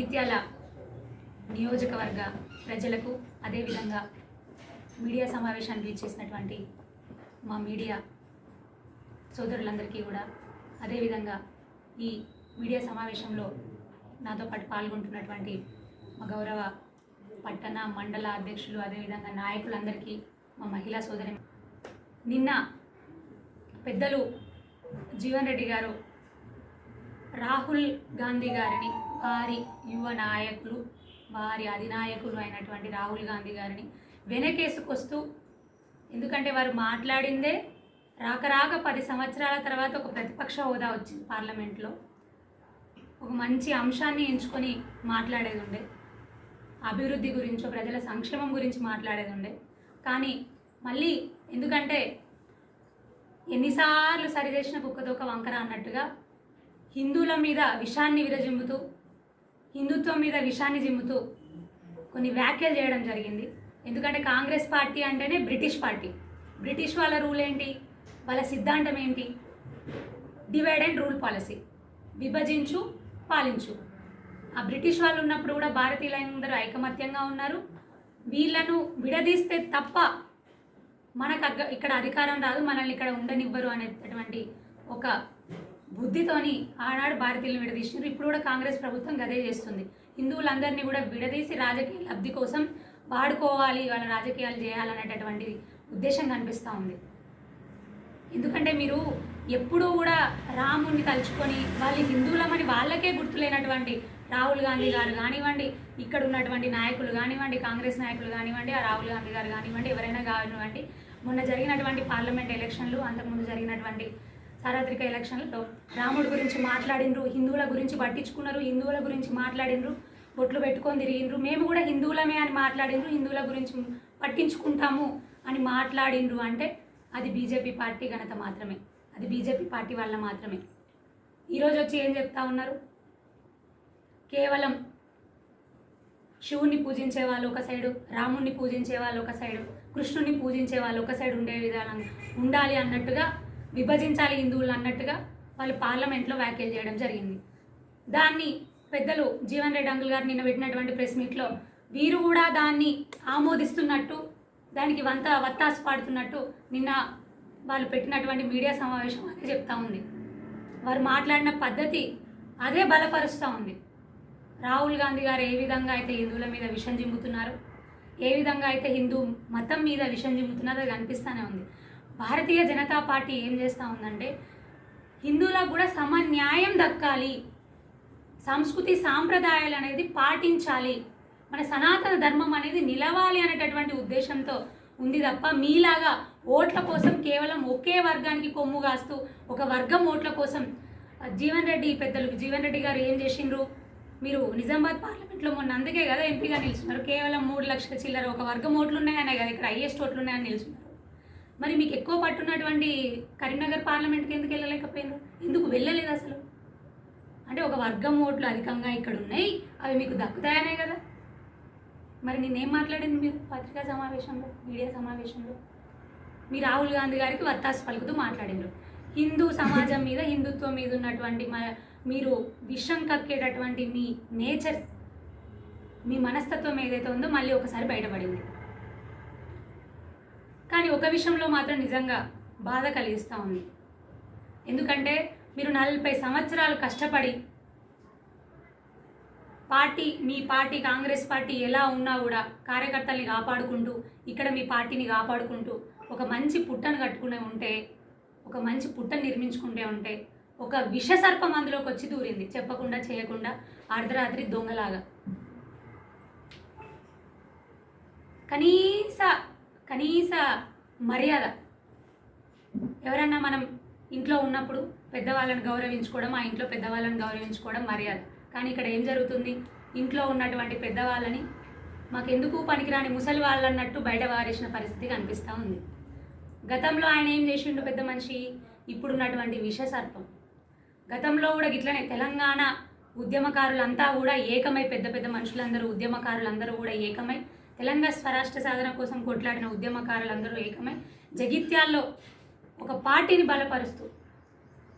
జగిత్యాల నియోజకవర్గ ప్రజలకు అదేవిధంగా మీడియా సమావేశానికి ఇచ్చేసినటువంటి మా మీడియా సోదరులందరికీ కూడా అదేవిధంగా ఈ మీడియా సమావేశంలో నాతో పాటు పాల్గొంటున్నటువంటి మా గౌరవ పట్టణ మండల అధ్యక్షులు అదేవిధంగా నాయకులందరికీ మా మహిళా సోదరి నిన్న పెద్దలు జీవన్ రెడ్డి గారు రాహుల్ గాంధీ గారిని వారి యువ నాయకులు వారి అధినాయకులు అయినటువంటి రాహుల్ గాంధీ గారిని వెనకేసుకొస్తూ ఎందుకంటే వారు మాట్లాడిందే రాక రాక పది సంవత్సరాల తర్వాత ఒక ప్రతిపక్ష హోదా వచ్చింది పార్లమెంట్లో. ఒక మంచి అంశాన్ని ఎంచుకొని మాట్లాడేది ఉండే అభివృద్ధి గురించో ప్రజల సంక్షేమం గురించి మాట్లాడేది ఉండే కానీ మళ్ళీ ఎందుకంటే ఎన్నిసార్లు సరిచేసిన కుక్కతోక వంకర అన్నట్టుగా హిందువుల మీద విషాన్ని విరజిమ్ముతూ హిందుత్వం మీద విషాన్ని జిమ్ముతూ కొన్ని వ్యాఖ్యలు చేయడం జరిగింది. ఎందుకంటే కాంగ్రెస్ పార్టీ అంటేనే బ్రిటిష్ పార్టీ. బ్రిటిష్ వాళ్ళ రూల్ ఏంటి? వాళ్ళ సిద్ధాంతం ఏంటి? Divide and rule policy. విభజించు పాలించు. ఆ బ్రిటిష్ వాళ్ళు ఉన్నప్పుడు కూడా భారతీయులందరూ ఐకమత్యంగా ఉన్నారు. వీళ్ళను విడదీస్తే తప్ప మనకు అగ్గ- ఇక్కడ అధికారం రాదు. మనల్ని ఇక్కడ ఉండనివ్వరు అనేటటువంటి ఒక బుద్ధితోని ఆనాడు భారతీయులను విడదీసినారు. ఇప్పుడు కూడా కాంగ్రెస్ ప్రభుత్వం గదే చేస్తుంది. హిందువులందరినీ కూడా విడదీసి రాజకీయ లబ్ధి కోసం వాడుకోవాలి వాళ్ళ రాజకీయాలు చేయాలనేటటువంటి ఉద్దేశం కనిపిస్తూ ఉంది. ఎందుకంటే మీరు ఎప్పుడూ కూడా రాముని తలుచుకొని వాళ్ళు హిందువులమని వాళ్ళకే గుర్తులేనటువంటి రాహుల్ గాంధీ గారు కానివ్వండి ఇక్కడ ఉన్నటువంటి నాయకులు కానివ్వండి కాంగ్రెస్ నాయకులు కానివ్వండి ఆ రాహుల్ గాంధీ గారు కానివ్వండి ఎవరైనా కానివ్వండి మొన్న జరిగినటువంటి పార్లమెంట్ ఎలక్షన్లు అంతకుముందు జరిగినటువంటి సార్వత్రిక ఎలక్షన్లలో రాముడి గురించి మాట్లాడినరు హిందువుల గురించి పట్టించుకున్నారు హిందువుల గురించి మాట్లాడినరు బొట్లు పెట్టుకొని తిరిగిండ్రు మేము కూడా హిందువులమే అని మాట్లాడినరు హిందువుల గురించి పట్టించుకుంటాము అని మాట్లాడినరు అంటే అది బీజేపీ పార్టీ ఘనత మాత్రమే. అది బీజేపీ పార్టీ వల్ల మాత్రమే. ఈరోజు వచ్చి ఏం చెప్తా ఉన్నారు? కేవలం శివుణ్ణి పూజించే వాళ్ళు ఒక సైడు రాముణ్ణి పూజించే వాళ్ళు ఒక సైడు కృష్ణుణ్ణి పూజించే వాళ్ళు ఒక సైడు ఉండే విధానం ఉండాలి అన్నట్టుగా విభజించాలి హిందువులు అన్నట్టుగా వాళ్ళు పార్లమెంట్లో వ్యాఖ్యలు చేయడం జరిగింది. దాన్ని పెద్దలు జీవన్ రెడ్డి అంకుల్ గారు నిన్న పెట్టినటువంటి ప్రెస్ మీట్లో వీరు కూడా దాన్ని ఆమోదిస్తున్నట్టు దానికి వంత వత్తాసు పాడుతున్నట్టు నిన్న వాళ్ళు పెట్టినటువంటి మీడియా సమావేశం అదే చెప్తా ఉంది. వారు మాట్లాడిన పద్ధతి అదే బలపరుస్తూ ఉంది. రాహుల్ గాంధీ గారు ఏ విధంగా అయితే హిందువుల మీద విషం జిమ్ముతున్నారు ఏ విధంగా అయితే హిందూ మతం మీద విషం జిమ్ముతున్నారో అది కనిపిస్తూనే ఉంది. భారతీయ జనతా పార్టీ ఏం చేస్తూ ఉందంటే హిందువులకు కూడా సమన్యాయం దక్కాలి. సంస్కృతి సాంప్రదాయాలు అనేది పాటించాలి. మన సనాతన ధర్మం అనేది నిలవాలి అనేటటువంటి ఉద్దేశంతో ఉంది తప్ప మీలాగా ఓట్ల కోసం కేవలం ఒకే వర్గానికి కొమ్ము కాస్తూ ఒక వర్గం ఓట్ల కోసం జీవన్ రెడ్డి పెద్దలు జీవన్ రెడ్డి గారు ఏం చేసిండ్రు? మీరు నిజామాబాద్ పార్లమెంట్లో మొన్న అందుకే కదా ఎంపీగా నిలిచినారు కేవలం మూడు లక్షల చిల్లర ఒక వర్గం ఓట్లు ఉన్నాయనే కదా ఇక్కడ హైయెస్ట్ ఓట్లు ఉన్నాయని నిలిచినారు మరి మీకు ఎక్కువ పట్టున్నటువంటి కరీంనగర్ పార్లమెంట్కి ఎందుకు వెళ్ళలేకపోయిండ్రు ఎందుకు వెళ్ళలేదు అసలు? అంటే ఒక వర్గం ఓట్లు అధికంగా ఇక్కడ ఉన్నాయి అవి మీకు దక్కుతాయనే కదా? మరి నేనేం మాట్లాడింది మీరు పత్రికా సమావేశంలో మీడియా సమావేశంలో? మీ రాహుల్ గాంధీ గారికి వత్తాసు పలుకుతూ మాట్లాడిండ్రు. హిందూ సమాజం మీద హిందుత్వం మీద ఉన్నటువంటి మ- మీరు విషం కక్కేటటువంటి మీ నేచర్ మీ మనస్తత్వం ఏదైతే ఉందో మళ్ళీ ఒకసారి బయటపడింది. కానీ ఒక విషయంలో మాత్రం నిజంగా బాధ కలిగిస్తూ ఉంది. ఎందుకంటే మీరు నలభై సంవత్సరాలు కష్టపడి పార్టీ మీ పార్టీ కాంగ్రెస్ పార్టీ ఎలా ఉన్నా కూడా కార్యకర్తల్ని కాపాడుకుంటూ ఇక్కడ మీ పార్టీని కాపాడుకుంటూ ఒక మంచి పుట్టను కట్టుకునే ఉంటే ఒక మంచి పుట్టను నిర్మించుకుంటే ఉంటే ఒక విషసర్పం అందులోకి వచ్చి దూరింది. చెప్పకుండా చేయకుండా అర్ధరాత్రి దొంగలాగా. కనీస కనీస మర్యాద. ఎవరన్నా మనం ఇంట్లో ఉన్నప్పుడు పెద్దవాళ్ళని గౌరవించుకోవడం ఆ ఇంట్లో పెద్దవాళ్ళని గౌరవించుకోవడం మర్యాద. కానీ ఇక్కడ ఏం జరుగుతుంది? ఇంట్లో ఉన్నటువంటి పెద్దవాళ్ళని మాకెందుకు పనికిరాని ముసలి వాళ్ళన్నట్టు బయట వారేసిన పరిస్థితి కనిపిస్తూ ఉంది. గతంలో ఆయన ఏం చేసిండు పెద్ద మనిషి? ఇప్పుడున్నటువంటి విషసర్పం. గతంలో కూడా గిట్లనే తెలంగాణ ఉద్యమకారులంతా కూడా ఏకమై పెద్ద పెద్ద మనుషులందరూ ఉద్యమకారులందరూ కూడా ఏకమై తెలంగాణ స్వరాష్ట్ర సాధన కోసం కొట్లాడిన ఉద్యమకారులందరూ ఏకమై జగిత్యాల్లో ఒక పార్టీని బలపరుస్తూ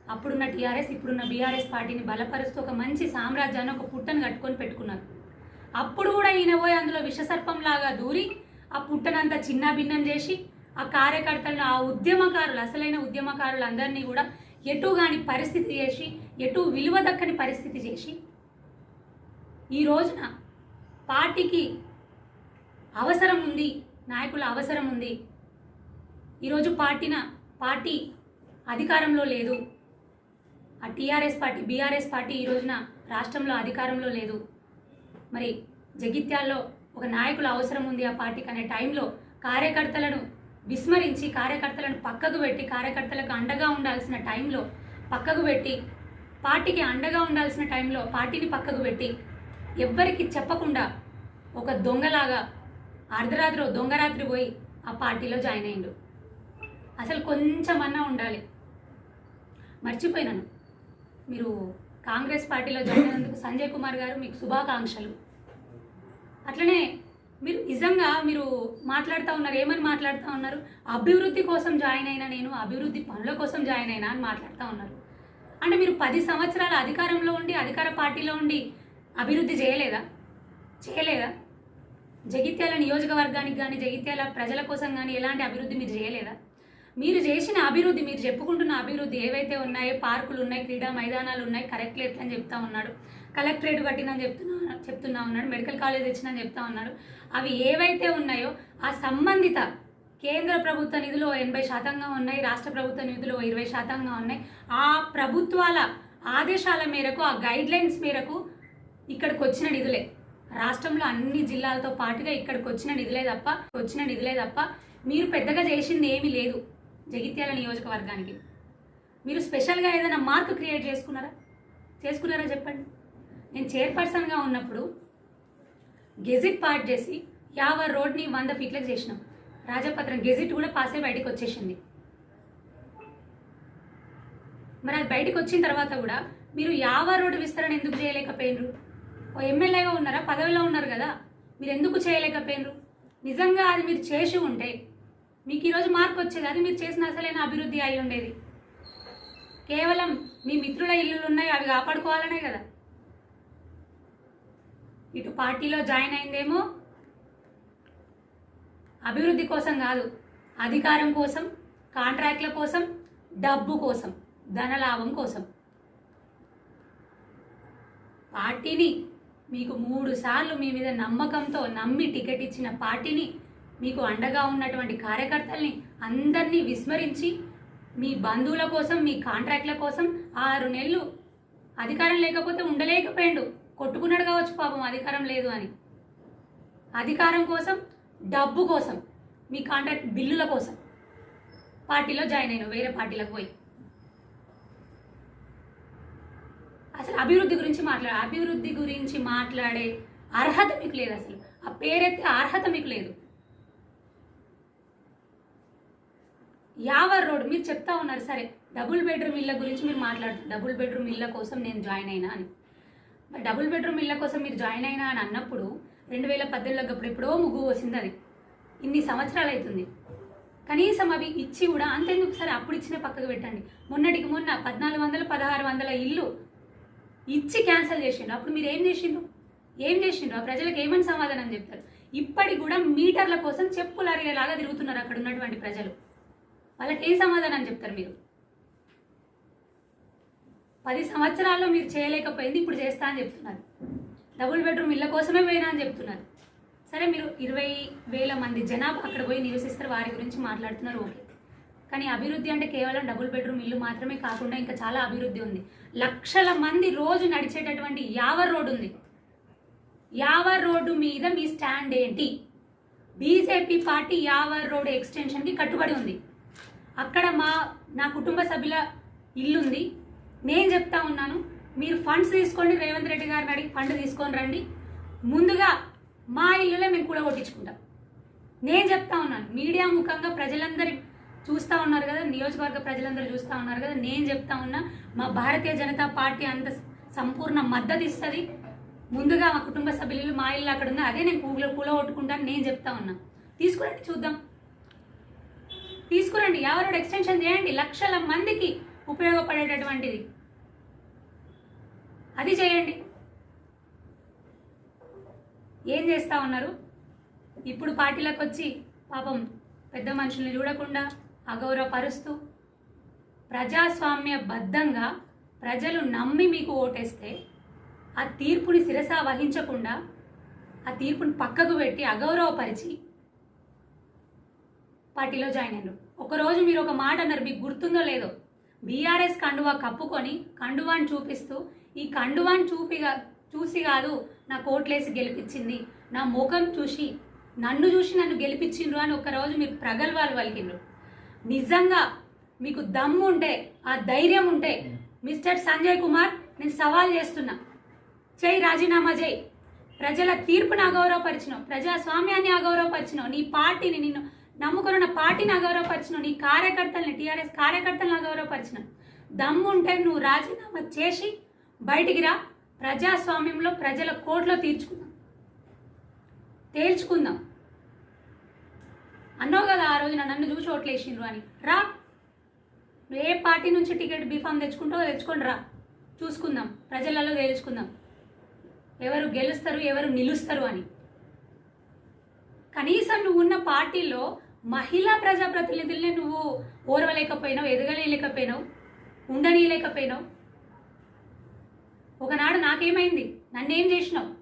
అప్పుడున్న టీఆర్ఎస్ ఇప్పుడున్న బీఆర్ఎస్ పార్టీని బలపరుస్తూ ఒక మంచి సామ్రాజ్యాన్ని ఒక పుట్టను కట్టుకొని పెట్టుకున్నారు. అప్పుడు కూడా ఈయన పోయి అందులో విషసర్పంలాగా దూరి ఆ పుట్టనంతా చిన్న భిన్నం చేసి ఆ కార్యకర్తలను ఆ ఉద్యమకారులు అసలైన ఉద్యమకారులు అందరినీ కూడా ఎటు కాని పరిస్థితి చేసి ఎటు విలువ దక్కని పరిస్థితి చేసి ఈ రోజున పార్టీకి అవసరం ఉంది. నాయకుల అవసరం ఉంది. ఈరోజు పార్టీన పార్టీ అధికారంలో లేదు. ఆ టీఆర్ఎస్ పార్టీ బీఆర్ఎస్ పార్టీ ఈ రోజున రాష్ట్రంలో అధికారంలో లేదు. మరి జగిత్యాల్లో ఒక నాయకుల అవసరం ఉంది ఆ పార్టీకి అనే టైంలో కార్యకర్తలను విస్మరించి కార్యకర్తలను పక్కకు పెట్టి కార్యకర్తలకు అండగా ఉండాల్సిన టైంలో పక్కకు పెట్టి పార్టీకి అండగా ఉండాల్సిన టైంలో పార్టీని పక్కకు పెట్టి ఎవ్వరికి చెప్పకుండా ఒక దొంగలాగా అర్ధరాత్రి దొంగరాత్రి పోయి ఆ పార్టీలో జాయిన్ అయిండు. అసలు కొంచెమన్నా ఉండాలి. మర్చిపోయినాను. మీరు కాంగ్రెస్ పార్టీలో జాయిన్ అయినందుకు సంజయ్ కుమార్ గారు మీకు శుభాకాంక్షలు. అట్లనే మీరు నిజంగా మీరు మాట్లాడుతూ ఉన్నారు ఏమని మాట్లాడుతూ ఉన్నారు? అభివృద్ధి కోసం జాయిన్ అయినా నేను అభివృద్ధి పనుల కోసం జాయిన్ అయినా అని మాట్లాడుతూ ఉన్నారు. అంటే మీరు పది సంవత్సరాల అధికారంలో ఉండి అధికార పార్టీలో ఉండి అభివృద్ధి చేయలేదా? చేయలేదా? జగిత్యాల నియోజకవర్గానికి కానీ జగిత్యాల ప్రజల కోసం కానీ ఎలాంటి అభివృద్ధి మీరు చేయలేదా? మీరు చేసిన అభివృద్ధి మీరు చెప్పుకుంటున్న అభివృద్ధి ఏవైతే ఉన్నాయో పార్కులు ఉన్నాయి క్రీడా మైదానాలు ఉన్నాయి కరెక్ట్లెట్ అని చెప్తా ఉన్నాడు? కలెక్టరేట్ కట్టినని చెప్తున్నా చెప్తున్నా ఉన్నాడు మెడికల్ కాలేజ్ తెచ్చినని చెప్తా ఉన్నాడు. అవి ఏవైతే ఉన్నాయో ఆ సంబంధిత కేంద్ర ప్రభుత్వ నిధులు ఎనభై శాతంగా ఉన్నాయి రాష్ట్ర ప్రభుత్వ నిధులు ఇరవై శాతంగా ఉన్నాయి. ఆ ప్రభుత్వాల ఆదేశాల మేరకు ఆ గైడ్లైన్స్ మేరకు ఇక్కడికి వచ్చిన నిధులే. రాష్ట్రంలో అన్ని జిల్లాలతో పాటుగా ఇక్కడికి వచ్చిన నిధులే తప్ప వచ్చిన నిధులే తప్ప మీరు పెద్దగా చేసింది ఏమీ లేదు జగిత్యాల నియోజకవర్గానికి. మీరు స్పెషల్గా ఏదైనా మార్క్ క్రియేట్ చేసుకున్నారా? చేసుకున్నారా చెప్పండి. నేను చైర్పర్సన్గా ఉన్నప్పుడు గెజిట్ పార్ట్ చేసి యావర్ రోడ్ని వంద ఫీట్లకు చేసినాం. రాజపత్రం గెజిట్ కూడా పాస్ అయి బయటకు వచ్చేసింది. మరి అది బయటకు వచ్చిన తర్వాత కూడా మీరు యావర్ రోడ్డు విస్తరణ ఎందుకు చేయలేకపోయినరు? ఓ ఎమ్మెల్యేగా ఉన్నారా? పదవిలో ఉన్నారు కదా. మీరు ఎందుకు చేయలేకపోయినరు? నిజంగా అది మీరు చేసి ఉంటే మీకు ఈరోజు మార్క్ వచ్చేది అది మీరు చేసిన అసలైన అభివృద్ధి అయి ఉండేది. కేవలం మీ మిత్రుల ఇల్లులు ఉన్నాయి అవి కాపాడుకోవాలనే కదా. ఇటు పార్టీలో జాయిన్ అయిందేమో అభివృద్ధి కోసం కాదు అధికారం కోసం కాంట్రాక్ట్ల కోసం డబ్బు కోసం ధనలాభం కోసం. పార్టీని మీకు మూడు సార్లు మీ మీద నమ్మకంతో నమ్మి టికెట్ ఇచ్చిన పార్టీని మీకు అండగా ఉన్నటువంటి కార్యకర్తల్ని అందరినీ విస్మరించి మీ బంధువుల కోసం మీ కాంట్రాక్ట్ల కోసం ఆరు నెలలు అధికారం లేకపోతే ఉండలేకపోయాడు. కొట్టుకున్నాడు కావచ్చు పాపం అధికారం లేదు అని. అధికారం కోసం డబ్బు కోసం మీ కాంట్రాక్ట్ బిల్లుల కోసం పార్టీలో జాయిన్ అయిన వేరే పార్టీలకు పోయి. అసలు అభివృద్ధి గురించి మాట్లాడే అభివృద్ధి గురించి మాట్లాడే అర్హత మీకు లేదు అసలు. ఆ పేరెత్తే అర్హత మీకు లేదు. యావర్ రోడ్ మీరు చెప్తా ఉన్నారు సరే డబుల్ బెడ్రూమ్ ఇళ్ళ గురించి మీరు మాట్లాడుతారు డబుల్ బెడ్రూమ్ ఇళ్ళ కోసం నేను జాయిన్ అయినా అని. మరి డబుల్ బెడ్రూమ్ ఇళ్ళ కోసం మీరు జాయిన్ అయినా అని అన్నప్పుడు రెండు వేల పద్దెనిమిదిలో అప్పుడు ఎప్పుడో ముగ్గు వచ్చింది అది. ఇన్ని సంవత్సరాలు అవుతుంది కనీసం అవి ఇచ్చి కూడా అంతెందుకు? సరే అప్పుడు ఇచ్చిన పక్కకు పెట్టండి. మొన్నటికి మొన్న పద్నాలుగు వందల పదహారు వందల ఇల్లు ఇచ్చి క్యాన్సిల్ చేసిండు అప్పుడు మీరు ఏం చేసిండ్రు? ఏం చేసిండ్రు? ఆ ప్రజలకు ఏమని సమాధానం చెప్తారు? ఇప్పటికి కూడా మీటర్ల కోసం చెప్పులు అరిగేలాగా తిరుగుతున్నారు అక్కడ ఉన్నటువంటి ప్రజలు. వాళ్ళకి ఏం సమాధానం చెప్తారు మీరు? పది సంవత్సరాల్లో మీరు చేయలేకపోయింది ఇప్పుడు చేస్తా అని చెప్తున్నారు. డబుల్ బెడ్రూమ్ ఇళ్ళ కోసమే పోయినా అని చెప్తున్నారు. సరే మీరు ఇరవై వేల మంది జనాభా అక్కడ పోయి నివసిస్తారు వారి గురించి మాట్లాడుతున్నారు ఓకే. కానీ అభివృద్ధి అంటే కేవలం డబుల్ బెడ్రూమ్ ఇల్లు మాత్రమే కాకుండా ఇంకా చాలా అభివృద్ధి ఉంది. లక్షల మంది రోజు నడిచేటటువంటి యావర్ రోడ్ ఉంది. యావర్ రోడ్డు మీద మీ స్టాండ్ ఏంటి? బీజేపీ పార్టీ యావర్ రోడ్ ఎక్స్టెన్షన్కి కట్టుబడి ఉంది. అక్కడ మా నా కుటుంబ సభ్యుల ఇల్లుంది నేను చెప్తా ఉన్నాను మీరు ఫండ్స్ తీసుకోండి రేవంత్ రెడ్డి గారిని అడిగి ఫండ్ తీసుకొని రండి. ముందుగా మా ఇల్లులే మేము కూడా కొట్టించుకుంటాం నేను చెప్తా ఉన్నాను మీడియా ముఖంగా ప్రజలందరి చూస్తూ ఉన్నారు కదా నియోజకవర్గ ప్రజలందరూ చూస్తూ ఉన్నారు కదా నేను చెప్తా ఉన్నా మా భారతీయ జనతా పార్టీ అంత సంపూర్ణ మద్దతు ఇస్తుంది. ముందుగా మా కుటుంబ సభ్యులు మా ఇల్లు అక్కడ ఉంది అదే నేను కూల కూలగొట్టుకుంటాను నేను చెప్తా ఉన్నా. తీసుకురండి చూద్దాం. తీసుకురండి ఎవరోడు ఎక్స్టెన్షన్ చేయండి లక్షల మందికి ఉపయోగపడేటటువంటిది. అది చేయండి. ఏం చేస్తూ ఉన్నారు? ఇప్పుడు పార్టీలకు వచ్చి పాపం పెద్ద మనుషుల్ని చూడకుండా అగౌరవపరుస్తూ ప్రజాస్వామ్య బద్ధంగా ప్రజలు నమ్మి మీకు ఓటేస్తే ఆ తీర్పుని శిరస వహించకుండా ఆ తీర్పుని పక్కకు పెట్టి అగౌరవపరిచి పార్టీలో జాయిన్ అయ్యారు ఒకరోజు మీరు ఒక మాట అన్నారు మీకు గుర్తుందో లేదో. బీఆర్ఎస్ కండువా కప్పుకొని కండువాని చూపిస్తూ ఈ కండువాని చూపిగా చూసి కాదు నా కోట్లేసి గెలిపించింది. నా ముఖం చూసి నన్ను చూసి నన్ను గెలిపించిండ్రు అని ఒకరోజు మీరు ప్రగల్భాలు పలికిండ్రు. నిజంగా మీకు దమ్ము ఉంటే ఆ ధైర్యం ఉంటే మిస్టర్ సంజయ్ కుమార్ నేను సవాల్ చేస్తున్నా. చేయి రాజీనామా చేయి ప్రజల తీర్పును అగౌరవపరిచిన ప్రజాస్వామ్యాన్ని అగౌరవపరిచిన నీ పార్టీని నిన్ను నమ్ముకున్న పార్టీని అగౌరవపరిచిన నీ కార్యకర్తల్ని టీఆర్ఎస్ కార్యకర్తలను అగౌరవపరిచిన. దమ్ము ఉంటే నువ్వు రాజీనామా చేసి బయటికి రా. ప్రజాస్వామ్యంలో ప్రజల కోట్లో తీర్చుకుందాం. తేల్చుకుందాం. అన్నావు కదా ఆ రోజున నన్ను చూసి ఓట్లేసిండ్రు అని. రా. నువ్వు ఏ పార్టీ నుంచి టికెట్ బీఫామ్ తెచ్చుకుంటావో తెచ్చుకొని రా. చూసుకుందాం. ప్రజలలో తేల్చుకుందాం. ఎవరు గెలుస్తారు ఎవరు నిలుస్తారు అని. కనీసం నువ్వు ఉన్న పార్టీలో మహిళా ప్రజాప్రతినిధుల్ని నువ్వు ఓర్వలేకపోయినావు ఎదగలేకపోయినావు ఉండనీయలేకపోయినావు. ఒకనాడు నాకేమైంది? నన్నేం చేసినావు?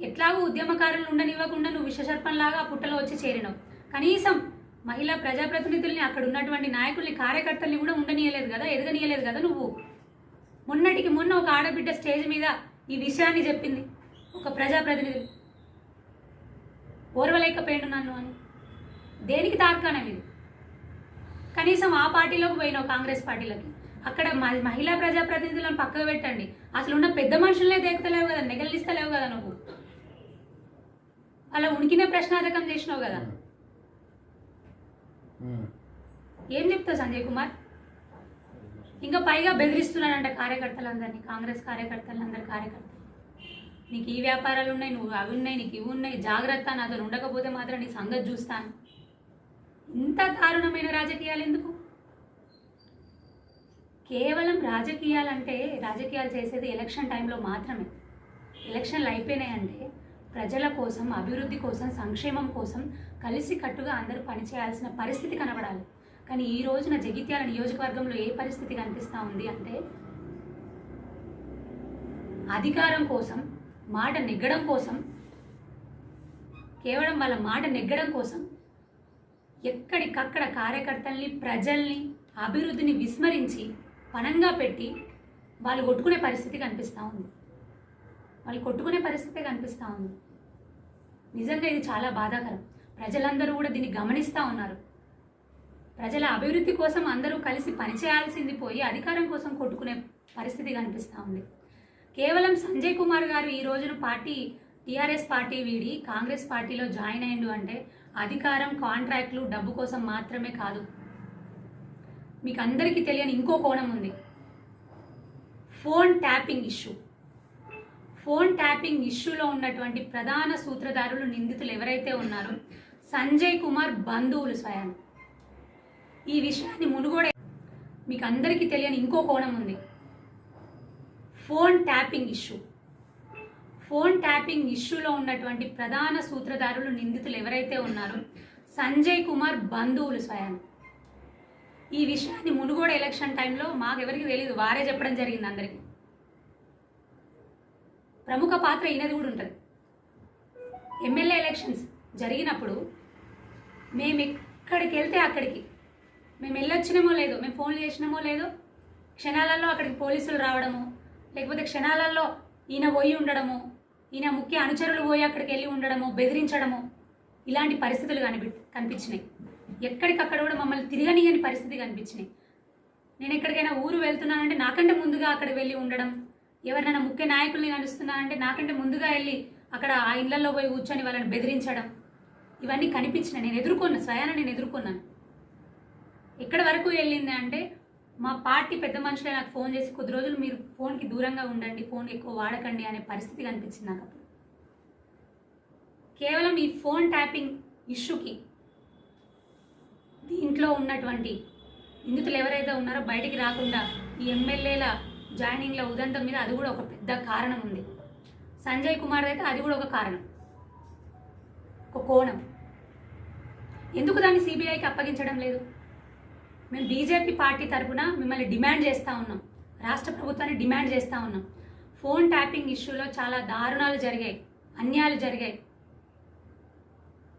ఎట్లాగో ఉద్యమకారులు ఉండనివ్వకుండా నువ్వు విషసర్పంలాగా పుట్టలో వచ్చి చేరినావు. కనీసం మహిళా ప్రజాప్రతినిధుల్ని అక్కడ ఉన్నటువంటి నాయకుల్ని కార్యకర్తల్ని కూడా ఉండనీయలేదు కదా ఎదగనీయలేదు కదా నువ్వు? మొన్నటికి మొన్న ఒక ఆడబిడ్డ స్టేజ్ మీద ఈ విషయాన్ని చెప్పింది ఒక ప్రజాప్రతినిధి ఓర్వలేకపోయాడు నన్ను అని. దేనికి తార్కాణం ఇది? కనీసం ఆ పార్టీలోకి పోయినావు కాంగ్రెస్ పార్టీలోకి. అక్కడ మ- మహిళా ప్రజాప్రతినిధులను పక్కకు పెట్టండి. అసలు ఉన్న పెద్ద మనుషులనే దేకుతలేవు కదా నెగలిస్తలేవు కదా నువ్వు? అలా ఉనికినే ప్రశ్నార్థకం చేసినావు కదా. ఏం చెప్తావు సంజయ్ కుమార్? ఇంకా పైగా బెదిరిస్తున్నాడంట కార్యకర్తలందరినీ కాంగ్రెస్ కార్యకర్తలందరి కార్యకర్తలు. నీకు ఈ వ్యాపారాలు ఉన్నాయి నువ్వు అవి ఉన్నాయి నీకు ఇవి ఉన్నాయి జాగ్రత్త నాతో ఉండకపోతే మాత్రం నీ సంగతి చూస్తాను. ఇంత దారుణమైన రాజకీయాలు ఎందుకు? కేవలం రాజకీయాలంటే రాజకీయాలు చేసేది ఎలక్షన్ టైంలో మాత్రమే. ఎలక్షన్లు అయిపోయినాయంటే ప్రజల కోసం అభివృద్ధి కోసం సంక్షేమం కోసం కలిసి కట్టుగా అందరూ పనిచేయాల్సిన పరిస్థితి కనబడాలి. కానీ ఈ రోజున జగిత్యాల నియోజకవర్గంలో ఏ పరిస్థితి కనిపిస్తూ ఉంది అంటే అధికారం కోసం మాట నెగ్గడం కోసం కేవలం వాళ్ళ మాట నెగ్గడం కోసం ఎక్కడికక్కడ కార్యకర్తల్ని ప్రజల్ని అభివృద్ధిని విస్మరించి పనంగా పెట్టి వాళ్ళు కొట్టుకునే పరిస్థితి కనిపిస్తూ ఉంది. వాళ్ళు కొట్టుకునే పరిస్థితే కనిపిస్తూ ఉంది. నిజంగా ఇది చాలా బాధాకరం. ప్రజలందరూ కూడా దీన్ని గమనిస్తూ ఉన్నారు. ప్రజల అభివృద్ధి కోసం అందరూ కలిసి పనిచేయాల్సింది పోయి అధికారం కోసం కొట్టుకునే పరిస్థితి కనిపిస్తూ ఉంది. కేవలం సంజయ్ కుమార్ గారు ఈ రోజున పార్టీ టీఆర్ఎస్ పార్టీ వీడి కాంగ్రెస్ పార్టీలో జాయిన్ అయ్యిండు అంటే అధికారం కాంట్రాక్ట్లు డబ్బు కోసం మాత్రమే కాదు. మీకు అందరికీ తెలియని ఇంకో కోణం ఉంది. Phone tapping issue. Phone tapping ఇష్యూలో ఉన్నటువంటి ప్రధాన సూత్రధారులు నిందితులు ఎవరైతే ఉన్నారో సంజయ్ కుమార్ బంధువులు స్వయం ఈ విషయాన్ని మునుగోడ మీకు అందరికీ తెలియని ఇంకో కోణం ఉంది. Phone tapping issue. Phone tapping ఇష్యూలో ఉన్నటువంటి ప్రధాన సూత్రధారులు నిందితులు ఎవరైతే ఉన్నారో సంజయ్ కుమార్ బంధువులు స్వయం ఈ విషయాన్ని మునుగోడ ఎలక్షన్ టైంలో మాకెవరికి తెలియదు వారే చెప్పడం జరిగింది అందరికీ. ప్రముఖ పాత్ర ఈయనది కూడా ఉంటుంది. ఎమ్మెల్యే ఎలక్షన్స్ జరిగినప్పుడు మేము ఎక్కడికి వెళ్తే అక్కడికి. మేము వెళ్ళొచ్చినామో లేదో మేము ఫోన్లు చేసినామో లేదో క్షణాలలో అక్కడికి పోలీసులు రావడము లేకపోతే క్షణాలలో ఈయన పోయి ఉండడము ఈయన ముఖ్య అనుచరులు పోయి అక్కడికి వెళ్ళి ఉండడము బెదిరించడము ఇలాంటి పరిస్థితులు కనిపి కనిపించినాయి. ఎక్కడికక్కడ కూడా మమ్మల్ని తిరగనీయని పరిస్థితి కనిపించినాయి. నేను ఎక్కడికైనా ఊరు వెళ్తున్నానంటే నాకంటే ముందుగా అక్కడ వెళ్ళి ఉండడం ఎవరినైనా ముఖ్య నాయకుల్ని కలుస్తున్నానంటే నాకంటే ముందుగా వెళ్ళి అక్కడ ఆ ఇళ్ళలో పోయి కూర్చొని వాళ్ళని బెదిరించడం ఇవన్నీ కనిపించినాయి నేను ఎదుర్కొన్నా స్వయాన నేను ఎదుర్కొన్నాను. ఎక్కడి వరకు వెళ్ళింది అంటే మా పార్టీ పెద్ద మనుషులే నాకు ఫోన్ చేసి కొద్ది రోజులు మీరు ఫోన్కి దూరంగా ఉండండి ఫోన్ ఎక్కువ వాడకండి అనే పరిస్థితి కనిపించింది నాకు అప్పుడు. కేవలం ఈ ఫోన్ ట్యాపింగ్ ఇష్యూకి దీంట్లో ఉన్నటువంటి నిందితులు ఎవరైతే ఉన్నారో బయటికి రాకుండా ఈ ఎమ్మెల్యేల జాయినింగ్లో ఉదంతం మీద అది కూడా ఒక పెద్ద కారణం ఉంది. సంజయ్ కుమార్ అయితే అది కూడా ఒక కారణం. ఒక కోణం. ఎందుకు దాన్ని సిబిఐకి అప్పగించడం లేదు? మేము బీజేపీ పార్టీ తరఫున మిమ్మల్ని డిమాండ్ చేస్తూ ఉన్నాం. రాష్ట్ర ప్రభుత్వాన్ని డిమాండ్ చేస్తూ ఉన్నాం. ఫోన్ ట్యాపింగ్ ఇష్యూలో చాలా దారుణాలు జరిగాయి. అన్యాయాలు జరిగాయి.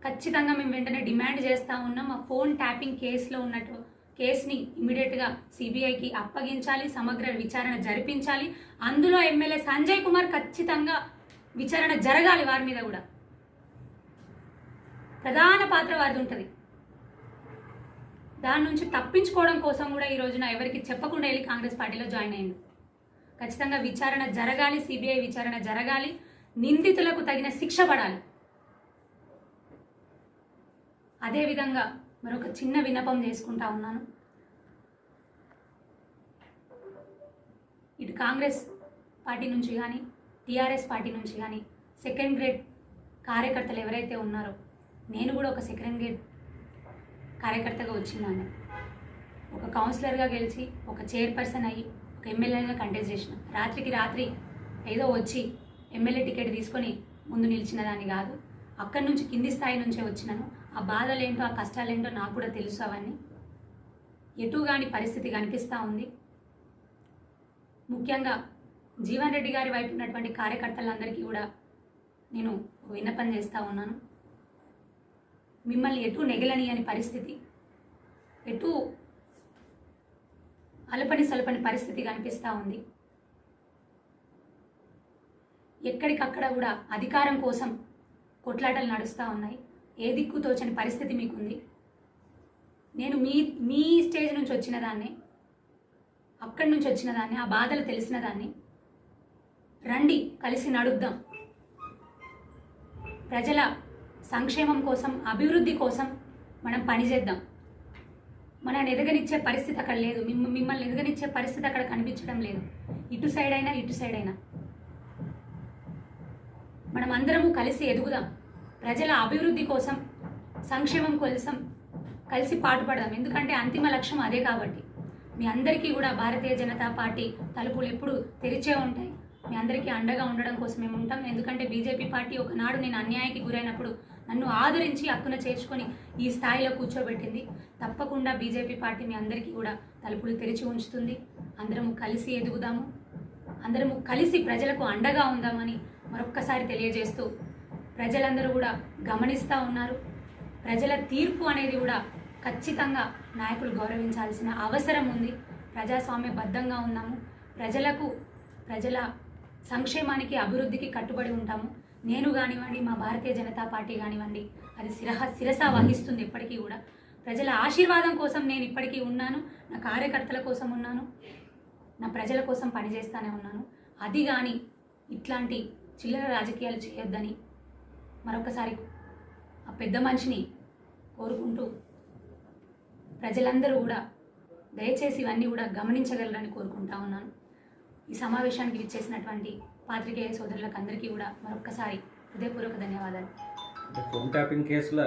ఖచ్చితంగా మేము వెంటనే డిమాండ్ చేస్తూ ఉన్నాం. ఆ ఫోన్ ట్యాపింగ్ కేసులో ఉన్నట్టు కేసుని ఇమీడియట్గా సిబిఐకి అప్పగించాలి సమగ్ర విచారణ జరిపించాలి. అందులో ఎమ్మెల్యే సంజయ్ కుమార్ ఖచ్చితంగా విచారణ జరగాలి వారి మీద కూడా. ప్రధాన పాత్ర వారిది ఉంటుంది. దాని నుంచి తప్పించుకోవడం కోసం కూడా ఈ రోజున ఎవరికి చెప్పకుండా వెళ్ళి కాంగ్రెస్ పార్టీలో జాయిన్ అయింది ఖచ్చితంగా విచారణ జరగాలి సిబిఐ విచారణ జరగాలి. నిందితులకు తగిన శిక్ష పడాలి. అదేవిధంగా మరొక చిన్న విన్నపం చేసుకుంటా ఉన్నాను. ఇటు కాంగ్రెస్ పార్టీ నుంచి కానీ టీఆర్ఎస్ పార్టీ నుంచి కానీ సెకండ్ గ్రేడ్ కార్యకర్తలు ఎవరైతే ఉన్నారో నేను కూడా ఒక సెకండ్ గ్రేడ్ కార్యకర్తగా వచ్చిందాన్ని. ఒక కౌన్సిలర్గా గెలిచి ఒక చైర్పర్సన్ అయ్యి ఒక ఎమ్మెల్యేగా కంటెస్ట్ చేసిన. రాత్రికి రాత్రి ఏదో వచ్చి ఎమ్మెల్యే టికెట్ తీసుకొని ముందు నిలిచిన దాన్ని కాదు అక్కడి నుంచి కింది స్థాయి నుంచే వచ్చినాను. ఆ బాధలేంటో ఆ కష్టాలేంటో నాకు కూడా తెలుసు అవన్నీ. ఎటు కాని పరిస్థితి కనిపిస్తూ ఉంది. ముఖ్యంగా జీవన్ రెడ్డి గారి వైపు ఉన్నటువంటి కార్యకర్తలందరికీ కూడా నేను విన్నపం చేస్తూ ఉన్నాను. మిమ్మల్ని ఎటు నెగలని అని పరిస్థితి ఎటు అలపని సలపని పరిస్థితి కనిపిస్తూ ఉంది. ఎక్కడికక్కడ కూడా అధికారం కోసం కొట్లాటలు నడుస్తూ ఉన్నాయి. ఏ దిక్కు తోచని పరిస్థితి మీకుంది? నేను మీ మీ స్టేజ్ నుంచి వచ్చిన దాన్నే అక్కడి నుంచి వచ్చిన దాన్ని ఆ బాధలు తెలిసిన దాన్ని రండి కలిసి నడుద్దాం. ప్రజల సంక్షేమం కోసం అభివృద్ధి కోసం మనం పనిచేద్దాం మనల్ని ఎదగనిచ్చే పరిస్థితి అక్కడ లేదు. మిమ్మ మిమ్మల్ని ఎదగనిచ్చే పరిస్థితి అక్కడ కనిపించడం లేదు. ఇటు సైడ్ అయినా ఇటు సైడ్ అయినా. మనం అందరము కలిసి ఎదుగుదాం. ప్రజల అభివృద్ధి కోసం సంక్షేమం కోసం కలిసి పాటుపడదాం. ఎందుకంటే అంతిమ లక్ష్యం అదే కాబట్టి. మీ అందరికీ కూడా భారతీయ జనతా పార్టీ తలుపులు ఎప్పుడు తెరిచే ఉంటాయి. మీ అందరికీ అండగా ఉండడం కోసం మేము ఉంటాం. ఎందుకంటే బీజేపీ పార్టీ ఒకనాడు నేను అన్యాయానికి గురైనప్పుడు నన్ను ఆదరించి హక్కున చేర్చుకొని ఈ స్థాయిలో కూర్చోబెట్టింది. తప్పకుండా బీజేపీ పార్టీ మీ అందరికీ కూడా తలుపులు తెరిచి ఉంచుతుంది. అందరము కలిసి ఎదుగుదాము. అందరము కలిసి ప్రజలకు అండగా ఉందామని మరొక్కసారి తెలియజేస్తూ ప్రజలందరూ కూడా గమనిస్తూ ఉన్నారు. ప్రజల తీర్పు అనేది కూడా ఖచ్చితంగా నాయకులు గౌరవించాల్సిన అవసరం ఉంది. ప్రజాస్వామ్యబద్ధంగా ఉన్నాము. ప్రజలకు ప్రజల సంక్షేమానికి అభివృద్ధికి కట్టుబడి ఉంటాము. నేను కానివ్వండి మా భారతీయ జనతా పార్టీ కానివ్వండి అది శిరహ శిరస వహిస్తుంది ఎప్పటికీ కూడా. ప్రజల ఆశీర్వాదం కోసం నేను ఇప్పటికీ ఉన్నాను. నా కార్యకర్తల కోసం ఉన్నాను. నా ప్రజల కోసం పనిచేస్తానే ఉన్నాను. అది కానీ ఇట్లాంటి చిల్లర రాజకీయాలు చేయొద్దని మరొకసారి ఆ పెద్ద మనిషిని కోరుకుంటూ ప్రజలందరూ కూడా దయచేసి ఇవన్నీ కూడా గమనించగలరని కోరుకుంటా ఉన్నాను. ఈ సమావేశానికి విచ్చేసినటువంటి పాత్రికేయ సోదరులకు అందరికీ కూడా మరొక్కసారి హృదయపూర్వక ధన్యవాదాలు. ఫోన్ ట్యాపింగ్ కేసులో